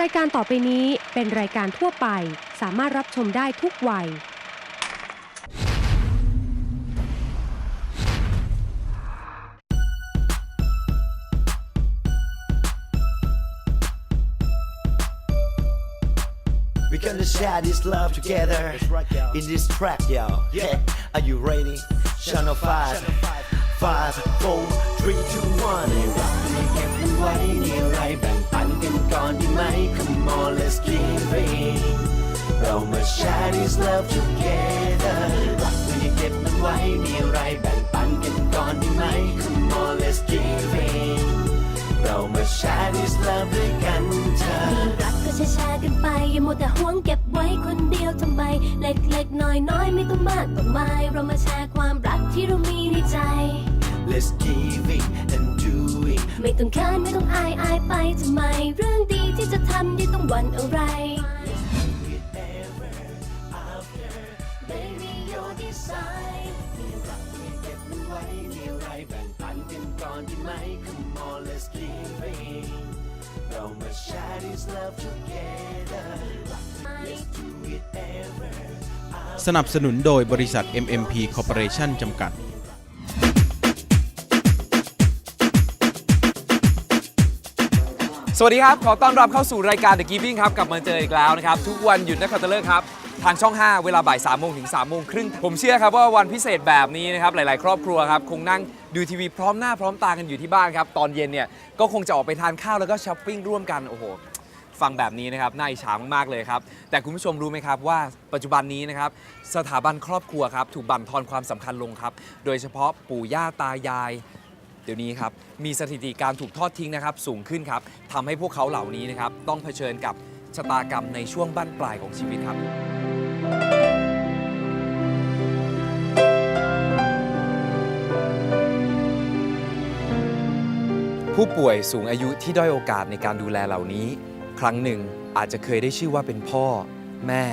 รายการต่อไปนี้เป็นรายการทั่วไป สามารถรับชมได้ทุกวัย We gonna share this love together in this track, yo. Yeah, are you ready? Channel 5 5 4 3 2 1รักที่เก็บมันไว้ในไรแบ่งปัน กันก่อนดีไหม Come on let's give it เรามา share this love together รักที่เก็บมันไว้ในไรแบ่งปันกันก่อนดีไหม Come on let's give it เรามา share this love ด้วยกันเธอ มีรักก็แชร์ๆกันไป อย่ามัวแต่ห่วงเก็บไว้คนเดียวทำไม เล็กๆน้อยๆไม่ต้องมากต้องมายเรามาแชร์ความรักที่เรามีในใจ Let's give it and do it ไม่ต้องเขินไม่ต้องอายอายไปทำไม เรื่องดีที่จะทำที่ต้องหวั่นอะไร Ever after baby your design มีรักที่เก็บมันไว้มีอะไรแบ่งปันกันก่อนดีไหม Come on let's give it เรามา share this love together Let's do it ever สนับสนุนโดยบริษัท MMP Corporation จำกัด สวัสดีครับ ขอต้อนรับเข้าสู่รายการ The Giving ครับ กลับมาเจออีกแล้วนะครับ ทุกวันหยุดนักขัตฤกษ์ครับ ทางช่อง 5 เวลาบ่าย3โมงถึง3โมงครึ่ง ผมเชื่อครับว่าวันพิเศษแบบนี้นะครับ หลาย ๆ ครอบครัวครับ คงนั่งดูทีวีพร้อมหน้าพร้อมตากันอยู่ที่บ้านครับ ตอนเย็นเนี่ยก็คงจะออกไปทานข้าวแล้วก็ช้อปปิ้งร่วมกัน โอ้โห ฟังแบบนี้นะครับ น่าอิจฉามากๆเลยครับ แต่คุณผู้ชมรู้ไหมครับว่าปัจจุบันนี้นะครับ สถาบันครอบครัวครับ ถูกบั่นทอนความสำคัญลงครับ โดยเฉพาะปู่ย่าตายาย เดี๋ยวนี้ครับมีสถิติการถูกทอดทิ้งนะครับสูงขึ้นครับทำให้พวกเขาเหล่านี้นะครับต้องเผชิญกับชะตากรรมในช่วงบั้นปลายของชีวิตครับ ผู้ป่วยสูงอายุที่ด้อยโอกาสในการดูแลเหล่านี้ ครั้งหนึ่งอาจจะเคยได้ชื่อว่าเป็นพ่อ แม่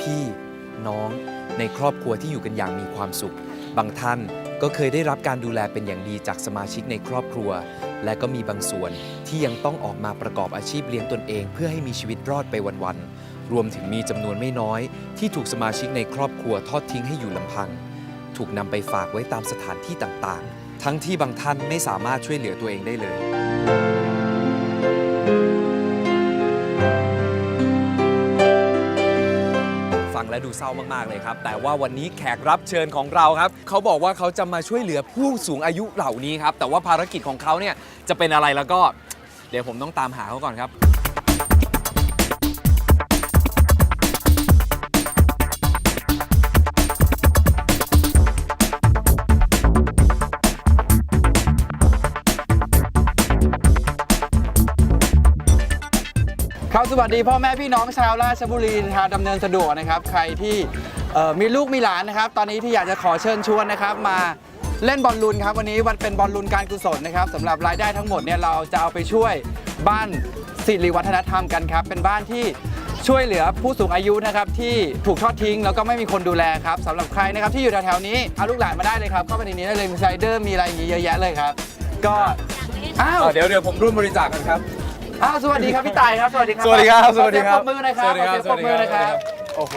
พี่ น้อง ในครอบครัวที่อยู่กันอย่างมีความสุข บางท่าน ก็เคยได้รับการดูแลเป็นอย่างดีจากสมาชิกในครอบครัว และก็มีบางส่วนที่ยังต้องออกมาประกอบอาชีพเลี้ยงตนเอง เพื่อให้มีชีวิตรอดไปวันๆ รวมถึงมีจำนวนไม่น้อย ที่ถูกสมาชิกในครอบครัวทอดทิ้งให้อยู่ลำพัง ถูกนำไปฝากไว้ตามสถานที่ต่างๆ ทั้งที่บางท่านไม่สามารถช่วยเหลือตัวเองได้เลย ฟังและดูเศร้ามากๆเลยครับ แต่ว่าวันนี้แขกรับเชิญของเราครับ เขาบอกว่าเขาจะมาช่วยเหลือผู้สูงอายุเหล่านี้ครับ แต่ว่าภารกิจของเขาเนี่ยจะเป็นอะไรแล้วก็ เดี๋ยวผมต้องตามหาเขาก่อนครับ ครับสวัสดีพ่อแม่พี่น้องชาวราชบุรีทางดำเนินสะดวกนะครับ ใครที่เอ่อมีลูกมีหลานนะครับ ตอนนี้ที่อยากจะขอเชิญชวนนะครับ มาเล่นบอลลูนครับ วันนี้วันเป็นบอลลูนการกุศลนะครับสำหรับรายได้ทั้งหมดเนี่ยเราจะเอาไปช่วยบ้านสิริวัฒนธรรมกันครับ เป็นบ้านที่ช่วยเหลือผู้สูงอายุนะครับที่ถูกทอดทิ้งแล้วก็ไม่มีคนดูแลครับสำหรับใครนะครับที่อยู่แถวๆนี้เอาลูกหลานมาได้เลยครับเข้าไปในนี้ได้เลยมีสไลเดอร์มีอะไรอย่างนี้เยอะแยะเลยครับ ก็อ้าว เดี๋ยวเดี๋ยวผมร่วมบริจาคกันครับ อ้าวสวัสดีครับพี่ตายครับ สวัสดีครับสวัสดีครับขอสวัสดีครับเสียงปรบมือหนะครับสวัสดีครับขอเสียงปรบมือหนะครับ โอ้โห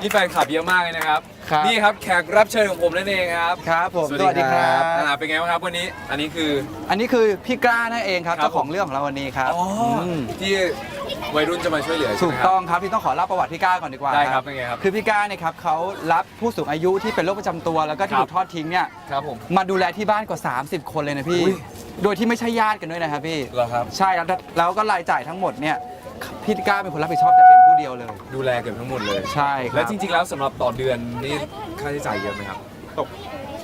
นี่แฟนคลับเยอะมากเลยนะครับ ครับ นี่ครับแขกรับเชิญของผมนั่นเองครับครับผมสวัสดีครับ อ่าเป็นไงบ้างครับวันนี้ อันนี้คือ อันนี้คือพี่กล้านั่นเองครับครับ เจ้าของเรื่องของเราวันนี้ครับอ๋ออม ที่ วัยรุ่นจะมาช่วยเหลือใช่ถูไหมกครับ ต้องครับที่ต้องขอเล่าประวัติพี่กล้าก่อนดีกว่าได้ครับเป็นไงครับคือพี่กล้าเนี่ยครับเขารับผู้สูงอายุที่เป็นโรคประจำตัวแล้วก็ที่ครับ ถูกทอดทิ้งเนี่ยครับผม มาดูแลที่บ้านกว่า 30 คนเลยนะพี่ อุ๊ย โดยที่ไม่ใช่ญาติกันด้วยนะครับพี่ เหรอครับ ใช่แล้วแล้วก็รายจ่ายทั้งหมดเนี่ยพี่กล้าเป็นคนรับผิดชอบแต่เพียงผู้เดียวเลย ดูแลเกือบทั้งหมดเลย ใช่คและรับจริง ๆ แล้วสำหรับต่อเดือนนี่ค่าใช้จ่ายเยอะไหมครับ ตก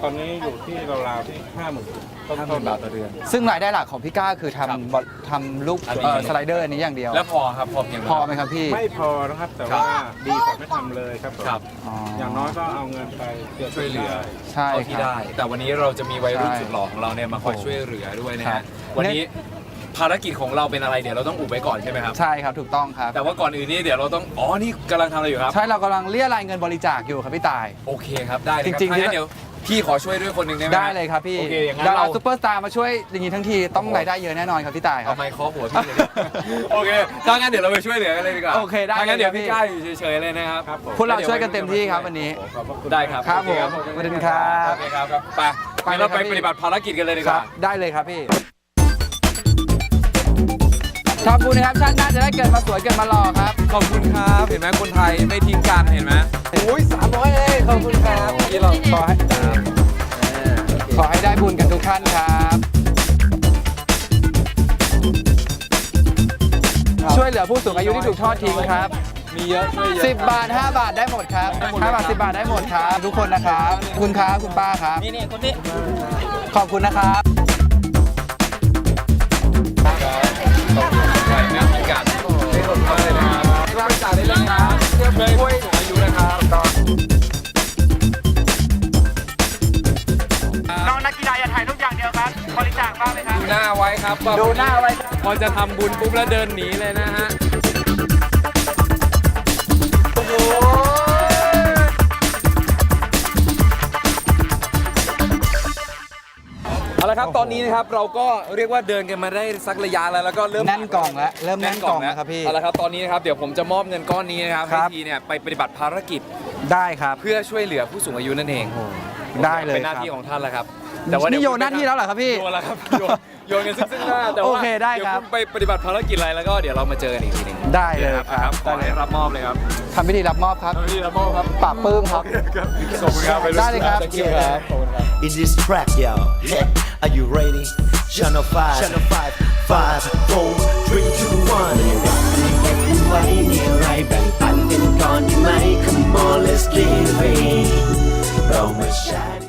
ตอนนี้อยู่ที่ราวๆที่ห้าหมื่นต้นห้าหต้มื่นนบาทต่อเดือน ซึ่งรายได้หลักของพี่กล้าคือครับทำบอลทำลูกอันนี้ เอ่อสไลเดอร์อันนี้อย่างเดียว แล้วพอครับพอเพียงพอไหมครับพี่ไม่พอนะครับ แต่ครับว่าดีกว่าไม่ทำเลยครับผมครับอย่างน้อยก็เอาเงินไปกืบช่วยเหลือ ได้ ใช่เท่าที่ครับ ได้ แต่วันนี้เราจะมีวัยรุ่นใช่สุดหล่อของเราเนี่ยมาคอยโอ้โหช่วยเหลือด้วยนะครัฮะบ วันนี้ภารกิจของเราเป็นอะไรเดี๋ยวเราต้องอุบไว้ก่อนใช่ไหมครับ ใช่ครับถูกต้องครับ แต่ว่าก่อนอื่นนี่เดี๋ยวเราต้องอ๋อนี่กำลังทำอะไรอยู่ครับ ใช่เรากำลังเรียรายเงินบริจาคอยู่ครับพี่ตาย โอเคครับได้เลยคบจริงๆถ้างั้นที่เดี๋ยว พี่ขอช่วยด้วยคนหนึ่งได้ไหมได้เลยครับพี่โอเคอย่างนั้นดาราเราซูเปอร์สตาร์มาช่วยอย่างนี้ทั้งทีต้องรายได้เยอะแน่นอนครับพี่ตายครัเอาบ ไม้เคาะหัวพี่เลย โอเคถ้างั้นเดี๋ยวเราไปช่วยเหลือกันเลยดีกว่าโอเคได้ถ้างั้นเดี๋ยวเลยพี่ครับกล้าอยู่เฉยๆเลยนะครับพวกเราช่วยกันเต็มที่ครับวันนี้ ขอบพระคุณได้ครับครับโอเผมขอบคุณครับ โอเคครับไปไปไปเลยเราไปครับพี่ปฏิบัติภารกิจกันเลยดีคกรัว่าบได้เลยครับพี่ขอบคุณนะครับชาติหน้าจะได้เกิดมาสวยเกิดมาหล่อครับขอบคุณครับ เห็นไหมคนไทยไม่ทิ้งกันเห็นไหม อุ้ยสามร้อยเลยขอบคุณครับ ที่เราขอให้ข อให้ได้บุญกันทุกท่านครับ ช่วยเหลือผู้สูงอายุที่ถูกทอดทิ้งครับ มีเยอะช่วยเยอะ 10 บาท 5 บาทได้หมดครับ5บาท10 บาทได้หมดครับ ทุกคนนะครับขอบคุณครับคุณป้าครับ นี่นี่คนนี้ ขอบคุณนะครับใช่งานพิการให้คนมากเลยนะครับรับบริจาคได้เลยนะครับ น้าไว้ครับว่ดูหน้าไว้ครับพอจะทำบุญปุ๊บแล้วเดินหนีเลยนะฮะเอาละครับตอนนี้นะครับเราก็เรียกว่าเดินกันมาได้สักระยะแล้วแล้วก็เริ่มแน่นกล่องแล้วเริ่มแน่นกล่องแล้วครับพี่ เอาละครับตอนนี้นะครับเดี๋ยวผมจะมอบเงินก้อนนี้นะครับครัให้บทีเนี่ยไปปฏิบัติภารกิจได้ครับ เพื่อช่วยเหลือผู้สูงอายุนั่นเองได้เลยเป็นหน้าครับ ที่ของท่านแล้วครับ นี่โยนหน้าที่แล้วเหรอครับพี่ โยนแล้วครับโยนโยนกันซึ่งซึ่งหน้าแต่ว่าโอเคได้ครับเยวณไปปฏิบัติภารกิจอะไรแล้วก็เดี๋ยวเรามาเจอกันอีกทีหนึงได้เลยครับขอให้รับมอบเลยครับทำพิธีรับมอบครับทำพิธีรับมอบครับปราบปลื้มครับ ขอบคุณครับได้เลยครับ Thank you ครับขอบคุณครับ In this track, yo. Hey, are you ready? Channel 5, Channel 5, 5, 4, 3, 2, 1. ไว้มีอะไรแบ่งปันกันก่อนดีไหม Come on let's give it เรามาแชร์